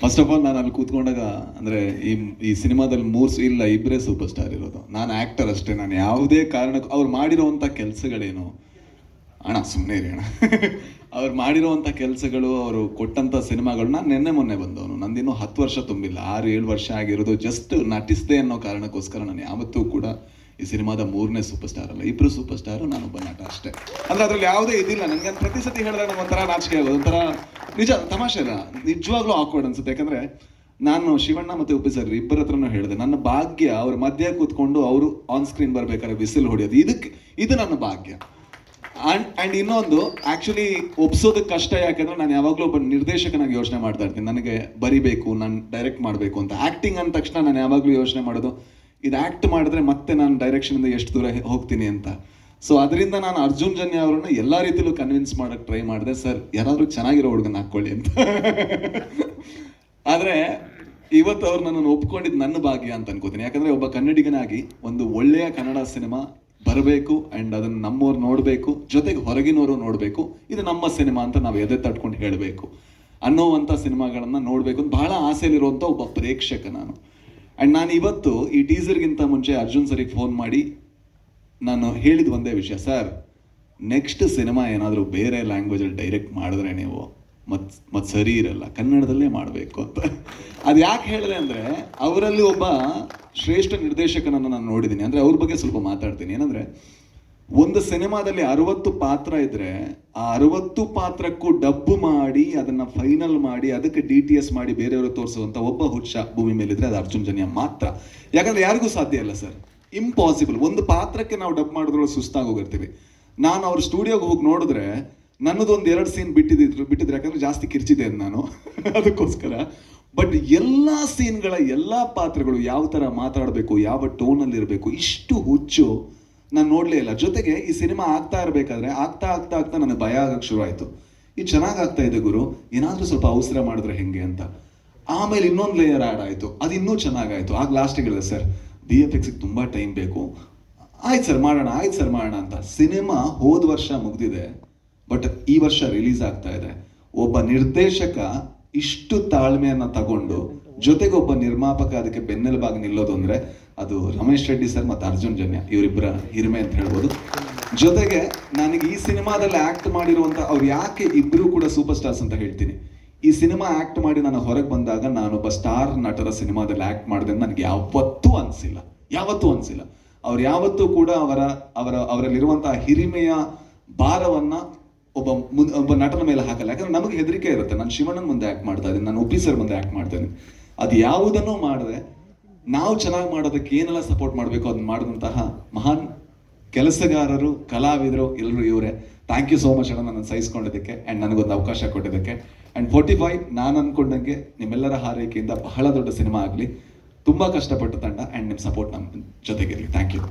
First of all ನಾನು ಅಲ್ಲಿ ಕೂತ್ಕೊಂಡಾಗ, ಅಂದ್ರೆ ಈ ಈ ಸಿನಿಮಾದಲ್ಲಿ ಮೂರು ಇಲ್ಲ ಇಬ್ಬರೇ ಸೂಪರ್ ಸ್ಟಾರ್ ಇರೋದು. ನಾನು ಆಕ್ಟರ್ ಅಷ್ಟೇ, ನಾನು ಯಾವುದೇ ಕಾರಣಕ್ಕೂ, ಅವ್ರು ಮಾಡಿರೋವಂಥ ಕೆಲಸಗಳೇನು? ಅಣ್ಣ ಸುಮ್ಮನೆ ರೀ ಅಣ್ಣ. ಅವ್ರು ಮಾಡಿರೋವಂಥ ಕೆಲಸಗಳು, ಅವರು ಕೊಟ್ಟಂಥ ಸಿನಿಮಾಗಳು, ನಾನು ನಿನ್ನೆ ಮೊನ್ನೆ ಬಂದವನು. ನಂದಿನ್ನೂ ಹತ್ತು ವರ್ಷ ತುಂಬಿಲ್ಲ. ಆರು, ಏಳು ವರ್ಷ ಆಗಿರೋದು ಜಸ್ಟ್ ನಟಿಸಿದೆ ಅನ್ನೋ ಕಾರಣಕ್ಕೋಸ್ಕರ ನಾನು ಯಾವತ್ತೂ ಕೂಡ ಈ ಸಿನಿಮಾದ ಮೂರನೇ ಸೂಪರ್ ಸ್ಟಾರ್ ಅಲ್ಲ. ಇಬ್ಬರು ಸೂಪರ್ ಸ್ಟಾರು ಒಬ್ಬ ನಟ ಅಷ್ಟೇ. ಅಂದರೆ ಅದರಲ್ಲಿ ಯಾವುದೇ ಇದಿಲ್ಲ. ನನಗೆ ಪ್ರತಿ ಸತಿ ಹೇಳಿದ್ರೆ ಒಂಥರ ನಾಚಿಕೆ ಆಗೋದು. ಒಂಥರ ನಿಜ ತಮಾಷೆ ಅಲ್ಲ ನಿಜವಾಗ್ಲೂ ಆಕ್ವರ್ಡ್ ಅನ್ಸುತ್ತೆ. ಯಾಕಂದ್ರೆ ನಾನು ಶಿವಣ್ಣ ಮತ್ತೆ ಉಪ್ಪಿ ಸರ್ ಇಬ್ಬರ ಹತ್ರನೂ ಹೇಳಿದೆ. ನನ್ನ ಭಾಗ್ಯ ಅವ್ರ ಮಧ್ಯ ಕೂತ್ಕೊಂಡು ಅವರು ಆನ್ ಸ್ಕ್ರೀನ್ ಬರ್ಬೇಕಾದ್ರೆ ಬಿಸಿಲು ಹೊಡೆಯೋದು. ಇದಕ್ಕೆ, ಇದು ನನ್ನ ಭಾಗ್ಯ. ಅಂಡ್ ಅಂಡ್ ಇನ್ನೊಂದು ಆಕ್ಚುಲಿ ಒಪ್ಸೋದಕ್ಕೆ ಕಷ್ಟ ಯಾಕಂದ್ರೆ ನಾನು ಯಾವಾಗಲೂ ಒಬ್ಬ ನಿರ್ದೇಶಕನಾಗಿ ಯೋಚನೆ ಮಾಡ್ತಾ ಇರ್ತೀನಿ. ನನಗೆ ಬರಿಬೇಕು, ನಾನು ಡೈರೆಕ್ಟ್ ಮಾಡಬೇಕು ಅಂತ. ಆ್ಯಕ್ಟಿಂಗ್ ಅಂದ ತಕ್ಷಣ ನಾನು ಯಾವಾಗಲೂ ಯೋಚನೆ ಮಾಡೋದು, ಇದು ಆಕ್ಟ್ ಮಾಡಿದ್ರೆ ಮತ್ತೆ ನಾನು ಡೈರೆಕ್ಷನ್ ಇಂದ ಎಷ್ಟು ದೂರ ಹೋಗ್ತೀನಿ ಅಂತ. ಸೊ ಅದರಿಂದ ನಾನು ಅರ್ಜುನ್ ಜನ್ಯ ಅವರನ್ನ ಎಲ್ಲಾ ರೀತಿಲೂ ಕನ್ವಿನ್ಸ್ ಮಾಡಕ್ ಟ್ರೈ ಮಾಡಿದೆ. ಸರ್ ಯಾರಾದ್ರೂ ಚೆನ್ನಾಗಿರೋ ಹುಡುಗನ ಹಾಕೊಳ್ಳಿ ಅಂತ. ಆದ್ರೆ, ಇವತ್ತು ಅವ್ರು ನನ್ನನ್ನು ಒಪ್ಕೊಂಡಿದ್ದು ನನ್ನ ಭಾಗ್ಯ ಅಂತ ಅನ್ಕೋತೀನಿ. ಯಾಕಂದ್ರೆ ಒಬ್ಬ ಕನ್ನಡಿಗನಾಗಿ ಒಂದು ಒಳ್ಳೆಯ ಕನ್ನಡ ಸಿನಿಮಾ ಬರಬೇಕು ಅಂಡ್ ಅದನ್ನ ನಮ್ಮವ್ರು ನೋಡಬೇಕು, ಜೊತೆಗೆ ಹೊರಗಿನವರು ನೋಡಬೇಕು. ಇದು ನಮ್ಮ ಸಿನಿಮಾ ಅಂತ ನಾವು ಎದೆ ತಟ್ಕೊಂಡು ಹೇಳಬೇಕು. ಅನ್ನೋವಂಥ ಸಿನಿಮಾಗಳನ್ನ ನೋಡಬೇಕು ಅಂತ ಬಹಳ ಆಸೆಯಲ್ಲಿರುವಂಥ ಒಬ್ಬ ಪ್ರೇಕ್ಷಕ ನಾನು. ಅಂಡ್ ನಾನು ಇವತ್ತು ಈ ಟೀಸರ್ಗಿಂತ ಮುಂಚೆ ಅರ್ಜುನ್ ಸರಿಗೆ ಫೋನ್ ಮಾಡಿ ನಾನು ಹೇಳಿದ ಒಂದೇ ವಿಷಯ, ಸರ್. ನೆಕ್ಸ್ಟ್ ಸಿನಿಮಾ ಏನಾದರೂ ಬೇರೆ ಲ್ಯಾಂಗ್ವೇಜಲ್ಲಿ ಡೈರೆಕ್ಟ್ ಮಾಡಿದ್ರೆ ನೀವು ಮತ್ತು ಮತ್ತು ಸರಿ ಇರಲ್ಲ. ಕನ್ನಡದಲ್ಲೇ ಮಾಡಬೇಕು ಅಂತ. ಅದು ಯಾಕೆ ಹೇಳಿದೆ ಅಂದರೆ, ಅವರಲ್ಲಿ ಒಬ್ಬ ಶ್ರೇಷ್ಠ ನಿರ್ದೇಶಕನನ್ನು ನಾನು ನೋಡಿದ್ದೀನಿ ಅಂದರೆ ಅವ್ರ ಬಗ್ಗೆ ಸ್ವಲ್ಪ ಮಾತಾಡ್ತೀನಿ. ಏನಂದರೆ, ಒಂದು ಸಿನಿಮಾದಲ್ಲಿ ಅರವತ್ತು ಪಾತ್ರ ಇದ್ದರೆ ಆ ಅರವತ್ತು ಪಾತ್ರಕ್ಕೂ ಡಬ್ಬು ಮಾಡಿ, ಅದನ್ನು ಫೈನಲ್ ಮಾಡಿ, ಅದಕ್ಕೆ ಡಿ ಟಿ ಎಸ್ ಮಾಡಿ ಬೇರೆಯವರು ತೋರಿಸುವಂಥ ಒಬ್ಬ ಹುಚ್ಚ ಭೂಮಿ ಮೇಲಿದ್ರೆ ಅದು ಅರ್ಜುನ್ ಜನ್ಯ ಮಾತ್ರ. ಯಾಕಂದರೆ ಯಾರಿಗೂ ಸಾಧ್ಯ ಇಲ್ಲ, ಸರ್. ಇಂಪಾಸಿಬಲ್ ಒಂದು ಪಾತ್ರಕ್ಕೆ ನಾವು ಡಬ್ ಮಾಡಿದ್ರೊಳಗೆ ಸುಸ್ತಾಗಿ ಹೋಗಿರ್ತೀವಿ. ನಾನು ಅವ್ರ ಸ್ಟುಡಿಯೋಗೆ ಹೋಗಿ ನೋಡಿದ್ರೆ ನನ್ನದೊಂದು ಎರಡು ಸೀನ್ ಬಿಟ್ಟಿದ್ರು ಬಿಟ್ಟಿದ್ರೆ. ಯಾಕಂದ್ರೆ ಜಾಸ್ತಿ ಕಿರ್ಚಿದೆ ನಾನು. ಅದಕ್ಕೋಸ್ಕರ. ಬಟ್ ಎಲ್ಲ ಸೀನ್ಗಳ ಎಲ್ಲ ಪಾತ್ರಗಳು ಯಾವ ತರ ಮಾತಾಡಬೇಕು, ಯಾವ ಟೋನಲ್ಲಿ ಇರಬೇಕು ಇಷ್ಟು ಹುಚ್ಚು ನಾನು ನೋಡಲೇ ಇಲ್ಲ. ಜೊತೆಗೆ ಈ ಸಿನಿಮಾ ಆಗ್ತಾ ಇರಬೇಕಾದ್ರೆ ಆಗ್ತಾ ಆಗ್ತಾ ಆಗ್ತಾ ನನಗೆ ಭಯ ಆಗಕ್ಕೆ ಶುರು ಆಯ್ತು ಇದು ಚೆನ್ನಾಗ್ ಆಗ್ತಾ ಇದೆ ಗುರು. ಏನಾದ್ರೂ ಸ್ವಲ್ಪ ಅವಸರ ಮಾಡಿದ್ರೆ ಹೆಂಗೆ ಅಂತ. ಆಮೇಲೆ ಇನ್ನೊಂದು ಲೇಯರ್ ಆ್ಯಡ್ ಆಯ್ತು. ಅದು ಇನ್ನೂ ಚೆನ್ನಾಗಾಯ್ತು ಆಗ ಲಾಸ್ಟಿಗೆ ಹೇಳಿದೆ, ಸರ್ ಬಿ ಎಫ್ ಎಕ್ಸ್ಗೆ ತುಂಬ ಟೈಮ್ ಬೇಕು. ಆಯ್ತು ಸರ್ ಮಾಡೋಣ, ಆಯ್ತು ಸರ್ ಮಾಡೋಣ ಅಂತ. ಸಿನಿಮಾ ಹೋದ ವರ್ಷ ಮುಗ್ದಿದೆ. ಬಟ್ ಈ ವರ್ಷ ರಿಲೀಸ್ ಆಗ್ತಾ ಇದೆ. ಒಬ್ಬ ನಿರ್ದೇಶಕ ಇಷ್ಟು ತಾಳ್ಮೆಯನ್ನ ತಗೊಂಡು, ಜೊತೆಗೆ ಒಬ್ಬ ನಿರ್ಮಾಪಕ ಅದಕ್ಕೆ ಬೆನ್ನೆಲುಬಾಗಿ ನಿಲ್ಲೋದು ಅಂದ್ರೆ ಅದು ರಮೇಶ್ ರೆಡ್ಡಿ ಸರ್ ಮತ್ತು ಅರ್ಜುನ್ ಜನ್ಯ. ಇವರಿಬ್ಬರ ಹಿರಿಮೆ ಅಂತ ಹೇಳ್ಬೋದು. ಜೊತೆಗೆ ನನಗೆ ಈ ಸಿನಿಮಾದಲ್ಲಿ ಆಕ್ಟ್ ಮಾಡಿರುವಂತ ಅವ್ರು ಯಾಕೆ ಇಬ್ರು ಕೂಡ ಸೂಪರ್ ಸ್ಟಾರ್ಸ್ ಅಂತ ಹೇಳ್ತೀನಿ. ಈ ಸಿನಿಮಾ ಆಕ್ಟ್ ಮಾಡಿ ನಾನು ಹೊರಗೆ ಬಂದಾಗ ನಾನೊಬ್ಬ ಸ್ಟಾರ್ ನಟರ ಸಿನಿಮಾದಲ್ಲಿ ಆಕ್ಟ್ ಮಾಡಿದೆ ನನಗೆ ಯಾವತ್ತೂ ಅನಿಸಿಲ್ಲ. ಯಾವತ್ತೂ ಅನಿಸಿಲ್ಲ. ಅವ್ರು ಯಾವತ್ತೂ ಕೂಡ ಅವರ ಅವರ, ಅವರಲ್ಲಿರುವಂತಹ ಹಿರಿಮೆಯ ಭಾರವನ್ನ ಒಬ್ಬ ಮುನ್- ಒಬ್ಬ ನಟನ ಮೇಲೆ ಹಾಕಲ್ಲ. ಯಾಕಂದ್ರೆ ನಮಗೆ ಹೆದರಿಕೆ ಇರುತ್ತೆ. ನಾನು ಶಿವಣ್ಣನ ಮುಂದೆ ಆಕ್ಟ್ ಮಾಡ್ತಾ ಇದ್ದೀನಿ. ನಾನು ಒಫೀಸರ್ ಸರ್ ಮುಂದೆ ಆಕ್ಟ್ ಮಾಡ್ತಾ ಇದ್ದೀನಿ. ಅದು ಯಾವುದನ್ನು ಮಾಡಿದ್ರೆ ನಾವು ಚೆನ್ನಾಗಿ ಮಾಡೋದಕ್ಕೆ ಏನೆಲ್ಲ ಸಪೋರ್ಟ್ ಮಾಡಬೇಕು ಅದನ್ನ ಮಾಡಿದಂತಹ ಮಹಾನ್ ಕೆಲಸಗಾರರು, ಕಲಾವಿದರು ಎಲ್ಲರೂ ಇವರೇ. ಥ್ಯಾಂಕ್ ಯು ಸೋ ಮಚ್ ಅಣ್ಣ ನನ್ನ ಸಹಿಸ್ಕೊಂಡಿದ್ದಕ್ಕೆ ಆ್ಯಂಡ್ ನನಗೊಂದು ಅವಕಾಶ ಕೊಟ್ಟಿದ್ದಕ್ಕೆ. ಆ್ಯಂಡ್ ಫೋರ್ಟಿ ಫೈವ್ ನಾನು ಅಂದ್ಕೊಂಡಂಗೆ ನಿಮ್ಮೆಲ್ಲರ ಹಾರೈಕೆಯಿಂದ ಬಹಳ ದೊಡ್ಡ ಸಿನಿಮಾ ಆಗಲಿ. ತುಂಬ ಕಷ್ಟಪಟ್ಟು ತಂಡ ಆ್ಯಂಡ್ ನಿಮ್ಮ ಸಪೋರ್ಟ್ ನಮ್ಮ ಜೊತೆಗಿರಲಿ. Thank you